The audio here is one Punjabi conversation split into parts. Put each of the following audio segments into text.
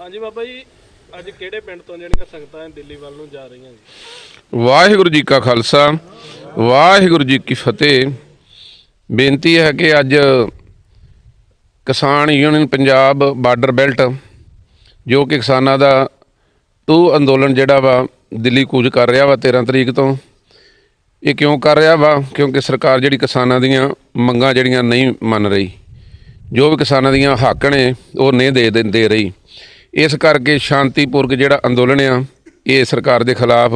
ਹਾਂਜੀ ਬਾਬਾ ਜੀ, ਅੱਜ ਕਿਹੜੇ ਪਿੰਡ ਤੋਂ ਜਿਹੜੀਆਂ ਸੰਗਤਾਂ ਦਿੱਲੀ ਵੱਲ ਨੂੰ ਜਾ ਰਹੀਆਂ ਜੀ? ਵਾਹਿਗੁਰੂ ਜੀ ਕਾ ਖਾਲਸਾ, ਵਾਹਿਗੁਰੂ ਜੀ ਕੀ ਫਤਿਹ। ਬੇਨਤੀ ਹੈ ਕਿ ਅੱਜ ਕਿਸਾਨ ਯੂਨੀਅਨ ਪੰਜਾਬ ਬਾਰਡਰ ਬੈਲਟ, ਜੋ ਕਿ ਕਿਸਾਨਾਂ ਦਾ ਟੂ ਅੰਦੋਲਨ ਜਿਹੜਾ ਵਾ ਦਿੱਲੀ ਕੂਚ ਕਰ ਰਿਹਾ ਵਾ 13 ਤਰੀਕ ਤੋਂ, ਇਹ ਕਿਉਂ ਕਰ ਰਿਹਾ ਵਾ? ਕਿਉਂਕਿ ਸਰਕਾਰ ਜਿਹੜੀ ਕਿਸਾਨਾਂ ਦੀਆਂ ਮੰਗਾਂ ਜਿਹੜੀਆਂ ਨਹੀਂ ਮੰਨ ਰਹੀ, ਜੋ ਵੀ ਕਿਸਾਨਾਂ ਦੀਆਂ ਹੱਕ ਨੇ, ਉਹ ਨਹੀਂ ਦੇ- ਦੇ ਰਹੀ। ਇਸ ਕਰਕੇ ਸ਼ਾਂਤੀਪੂਰਕ ਜਿਹੜਾ ਅੰਦੋਲਨ ਆ, ਇਹ ਸਰਕਾਰ ਦੇ ਖਿਲਾਫ,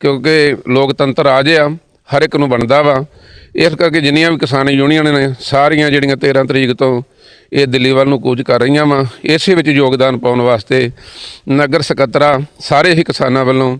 ਕਿਉਂਕਿ ਲੋਕਤੰਤਰ ਰਾਜ ਆ, ਹਰ ਇੱਕ ਨੂੰ ਬਣਦਾ ਵਾ। ਇਸ ਕਰਕੇ ਜਿੰਨੀਆਂ ਵੀ ਕਿਸਾਨ ਯੂਨੀਅਨ ਨੇ, ਸਾਰੀਆਂ ਜਿਹੜੀਆਂ 13 ਤਰੀਕ ਤੋਂ ਇਹ ਦਿੱਲੀ ਵੱਲ ਨੂੰ ਕੂਚ ਕਰ ਰਹੀਆਂ ਵਾ, ਇਸੇ ਵਿੱਚ ਯੋਗਦਾਨ ਪਾਉਣ ਵਾਸਤੇ ਨਗਰ ਸਕੱਤਰਾ ਸਾਰੇ ਹੀ ਕਿਸਾਨਾਂ ਵੱਲੋਂ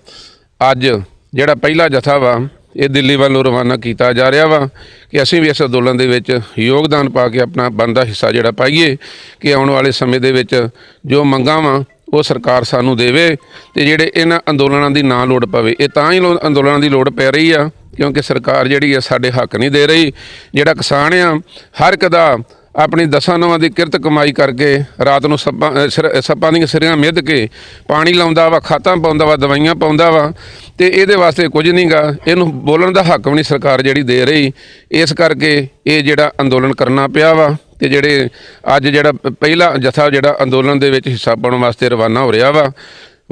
ਅੱਜ ਜਿਹੜਾ ਪਹਿਲਾ ਜਥਾ ਵਾ ਇਹ ਦਿੱਲੀ ਵੱਲ ਨੂੰ ਰਵਾਨਾ ਕੀਤਾ ਜਾ ਰਿਹਾ ਵਾ ਕਿ ਅਸੀਂ ਵੀ ਇਸ ਅੰਦੋਲਨ ਦੇ ਵਿੱਚ ਯੋਗਦਾਨ ਪਾ ਕੇ ਆਪਣਾ ਬਣਦਾ ਹਿੱਸਾ ਜਿਹੜਾ ਪਾਈਏ ਕਿ ਆਉਣ ਵਾਲੇ ਸਮੇਂ ਦੇ ਵਿੱਚ ਜੋ ਮੰਗਾਂ ਵਾ, ਉਹ ਸਰਕਾਰ ਸਾਨੂੰ ਦੇਵੇ ਤੇ ਜਿਹੜੇ ਇਹਨਾਂ ਅੰਦੋਲਨਾਂ ਦੀ ਨਾ ਲੋੜ ਪਵੇ। ਇਹ ਤਾਂ ਹੀ ਲੋ- ਅੰਦੋਲਨਾਂ ਦੀ ਲੋੜ ਪੈ ਰਹੀ ਆ ਕਿਉਂਕਿ ਸਰਕਾਰ ਜਿਹੜੀ ਆ, ਸਾਡੇ ਹੱਕ ਨਹੀਂ ਦੇ ਰਹੀ। ਜਿਹੜਾ ਕਿਸਾਨ ਆ, ਹਰ ਇੱਕ ਦਾ ਆਪਣੀ ਦਸਾਂ ਨਵਾਂ ਦੀ ਕਿਰਤ ਕਮਾਈ ਕਰਕੇ ਰਾਤ ਨੂੰ ਸੱਪਾਂ ਸਿਰ- ਸੱਪਾਂ ਦੀਆਂ ਸਿਰਾਂ ਮਿੱਧ ਕੇ ਪਾਣੀ ਲਾਉਂਦਾ ਵਾ, ਖਾਤਾਂ ਪਾਉਂਦਾ ਵਾ, ਦਵਾਈਆਂ ਪਾਉਂਦਾ ਵਾ, ਤੇ ਇਹਦੇ ਵਾਸਤੇ ਕੁਝ ਨਹੀਂਗਾ ਇਹਨੂੰ ਬੋਲਣ ਦਾ ਹੱਕ ਵੀ ਨਹੀਂ ਸਰਕਾਰ ਜਿਹੜੀ ਦੇ ਰਹੀ। ਇਸ ਕਰਕੇ ਇਹ ਜਿਹੜਾ ਅੰਦੋਲਨ ਕਰਨਾ ਪਿਆ ਵਾ, ਤੇ ਜਿਹੜੇ ਅੱਜ ਜਿਹੜਾ ਪ- ਪਹਿਲਾ ਜਥਾ ਜਿਹੜਾ ਅੰਦੋਲਨ ਦੇ ਵਿੱਚ ਹਿੱਸਾ ਪਾਉਣ ਵਾਸਤੇ ਰਵਾਨਾ ਹੋ ਰਿਹਾ ਵਾ,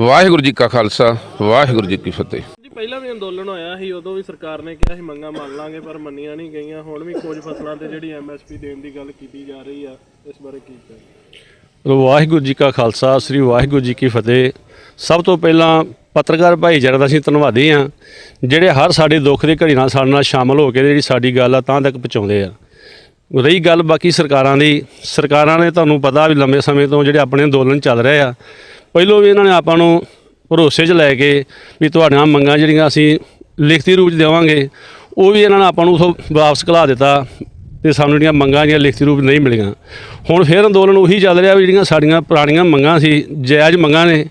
ਵਾਹਿਗੁਰੂ ਜੀ ਕਾ ਖਾਲਸਾ, ਵਾਹਿਗੁਰੂ ਜੀ ਕੀ ਫਤਿਹ। ਪਹਿਲਾਂ ਵੀ ਅੰਦੋਲਨ ਹੋਇਆ ਸੀ, ਉਦੋਂ ਵੀ ਸਰਕਾਰ ਨੇ ਕਿਹਾ ਸੀ ਮੰਗਾਂ ਮੰਨ ਲਾਂਗੇ, ਪਰ ਮੰਨੀਆਂ ਨਹੀਂ ਗਈਆਂ। ਹੁਣ ਵੀ ਕੁਝ ਫਸਲਾਂ ਤੇ ਜਿਹੜੀ ਐਮਐਸਪੀ ਦੇਣ ਦੀ ਗੱਲ ਕੀਤੀ ਜਾ ਰਹੀ ਆ, ਇਸ ਬਾਰੇ ਕੀ ਕਹਿਣਾ? ਵਾਹਿਗੁਰੂ ਜੀ ਕਾ ਖਾਲਸਾ, ਸ੍ਰੀ ਵਾਹਿਗੁਰੂ ਜੀ ਕੀ ਫਤਿਹ। ਸਭ ਤੋਂ ਪਹਿਲਾਂ ਪੱਤਰਕਾਰ ਭਾਈਚਾਰੇ ਦਾ ਅਸੀਂ ਧੰਨਵਾਦੀ ਹਾਂ, ਜਿਹੜੇ ਹਰ ਸਾਡੇ ਦੁੱਖ ਦੇ ਘੜੀ ਨਾਲ ਸਾਡੇ ਨਾਲ ਸ਼ਾਮਲ ਹੋ ਕੇ ਜਿਹੜੀ ਸਾਡੀ ਗੱਲ ਆ, ਤਾਂ ਤੱਕ ਪਹੁੰਚਾਉਂਦੇ ਆ। ਰਹੀ ਗੱਲ ਬਾਕੀ ਸਰਕਾਰਾਂ ਦੀ, ਸਰਕਾਰਾਂ ਨੇ ਤੁਹਾਨੂੰ ਪਤਾ ਵੀ ਲੰਬੇ ਸਮੇਂ ਤੋਂ ਜਿਹੜੇ ਆਪਣੇ ਅੰਦੋਲਨ ਚੱਲ ਰਹੇ ਆ, ਪਹਿਲੋਂ ਵੀ ਇਹਨਾਂ ਨੇ ਆਪਾਂ ਨੂੰ ਭਰੋਸੇ 'ਚ ਲੈ ਕੇ ਵੀ ਤੁਹਾਡੀਆਂ ਮੰਗਾਂ ਜਿਹੜੀਆਂ ਅਸੀਂ ਲਿਖਤੀ ਰੂਪ 'ਚ ਦੇਵਾਂਗੇ, ਉਹ ਵੀ ਇਹਨਾਂ ਨੇ ਆਪਾਂ ਨੂੰ ਉਥੋਂ ਵਾਪਸ ਘਲਾ ਦਿੱਤਾ ਤੇ ਸਾਨੂੰ ਜਿਹੜੀਆਂ ਮੰਗਾਂ ਜਿਹੜੀਆਂ ਲਿਖਤੀ ਰੂਪ ਨਹੀਂ ਮਿਲੀਆਂ। ਹੁਣ ਫਿਰ ਅੰਦੋਲਨ ਉਹੀ ਚੱਲ ਰਿਹਾ ਵੀ ਜਿਹੜੀਆਂ ਸਾਡੀਆਂ ਪੁਰਾਣੀਆਂ ਮੰਗਾਂ ਸੀ, ਜਾਇਜ਼ ਮੰਗਾਂ ਨੇ,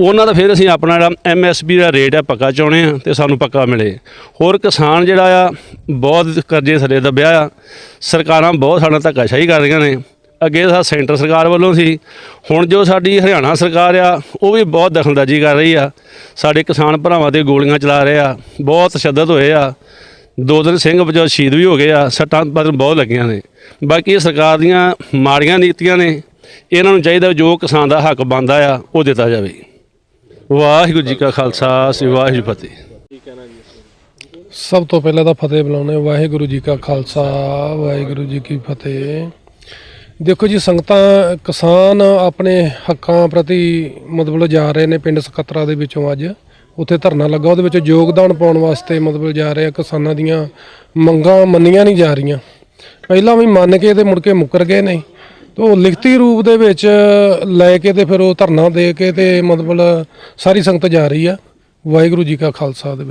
ਉਹਨਾਂ ਦਾ ਫਿਰ ਅਸੀਂ ਆਪਣਾ ਜਿਹੜਾ ਐਮਐਸਪੀ ਦਾ ਰੇਟ ਆ ਪੱਕਾ ਚਾਹੁੰਦੇ ਆ ਤੇ ਸਾਨੂੰ ਪੱਕਾ ਮਿਲੇ। ਹੋਰ ਕਿਸਾਨ ਜਿਹੜਾ ਆ, ਬਹੁਤ ਕਰਜ਼ੇ ਥੱਲੇ ਦੱਬਿਆ ਆ, ਸਰਕਾਰਾਂ ਬਹੁਤ ਸਾਡਾ ਧੱਕਾਸ਼ਾਹੀ ਕਰ ਰਹੀਆਂ ਨੇ। ਅੱਗੇ ਤਾਂ ਸੈਂਟਰ ਸਰਕਾਰ ਵੱਲੋਂ ਸੀ, ਹੁਣ ਜੋ ਸਾਡੀ ਹਰਿਆਣਾ ਸਰਕਾਰ ਆ, ਉਹ ਵੀ ਬਹੁਤ ਦਖਲਅੰਦਾਜ਼ੀ ਕਰ ਰਹੀ ਆ। ਸਾਡੇ ਕਿਸਾਨ ਭਰਾਵਾਂ ਤੇ ਗੋਲੀਆਂ ਚਲਾ ਰਹੇ ਆ, ਬਹੁਤ ਤਸ਼ੱਦਦ ਹੋਏ ਆ। ਦੋ ਦਿਨ ਸਿੰਘ ਵਜੋਂ ਸ਼ਹੀਦ ਵੀ ਹੋ ਗਏ ਆ, ਸੱਟਾਂ ਪਰ ਬਹੁਤ ਲੱਗੀਆਂ ਨੇ। ਬਾਕੀ ਇਹ ਸਰਕਾਰ ਦੀਆਂ ਮਾੜੀਆਂ ਨੀਤੀਆਂ ਨੇ, ਇਹਨਾਂ ਨੂੰ ਚਾਹੀਦਾ ਜੋ ਕਿਸਾਨ ਦਾ ਹੱਕ ਬਣਦਾ ਆ, ਉਹ ਦਿੱਤਾ ਜਾਵੇ। ਵਾਹਿਗੁਰੂ ਜੀ ਕਾ ਖਾਲਸਾ, ਸ੍ਰੀ ਵਾਹਿਗੁਰੂ ਫਤਿਹ ਕੀ ਕਹਿਣਾ ਜੀ ਸਭ ਤੋਂ ਪਹਿਲਾਂ ਤਾਂ ਫਤਿਹ ਬੁਲਾਉਣੇ ਵਾਹਿਗੁਰੂ ਜੀ ਕਾ ਖਾਲਸਾ, ਵਾਹਿਗੁਰੂ ਜੀ ਕੀ ਫਤਿਹ। ਦੇਖੋ ਜੀ, ਸੰਗਤਾਂ, ਕਿਸਾਨ ਆਪਣੇ ਹੱਕਾਂ ਪ੍ਰਤੀ ਮਤਲਬ ਜਾ ਰਹੇ ਨੇ ਪਿੰਡ ਸਕੱਤਰਾ ਦੇ ਵਿੱਚੋਂ ਅੱਜ। ਉੱਥੇ ਧਰਨਾ ਲੱਗਾ, ਉਹਦੇ ਵਿੱਚ ਯੋਗਦਾਨ ਪਾਉਣ ਵਾਸਤੇ ਮਤਲਬ ਜਾ ਰਹੇ ਆ ਕਿਸਾਨਾਂ ਦੀਆਂ ਮੰਗਾਂ ਮੰਨੀਆਂ ਨਹੀਂ ਜਾ ਰਹੀਆਂ। ਪਹਿਲਾਂ ਵੀ ਮੰਨ ਕੇ ਤੇ ਮੁੜ ਕੇ ਮੁੱਕਰ ਗਏ ਨੇ। ਤੇ ਉਹ ਲਿਖਤੀ ਰੂਪ ਦੇ ਵਿੱਚ ਲੈ ਕੇ ਤੇ ਫਿਰ ਉਹ ਧਰਨਾ ਦੇ ਕੇ ਤੇ ਮਤਲਬ ਸਾਰੀ ਸੰਗਤ ਜਾ ਰਹੀ ਆ। ਵਾਹਿਗੁਰੂ ਜੀ ਕਾ ਖਾਲਸਾ ਦੇ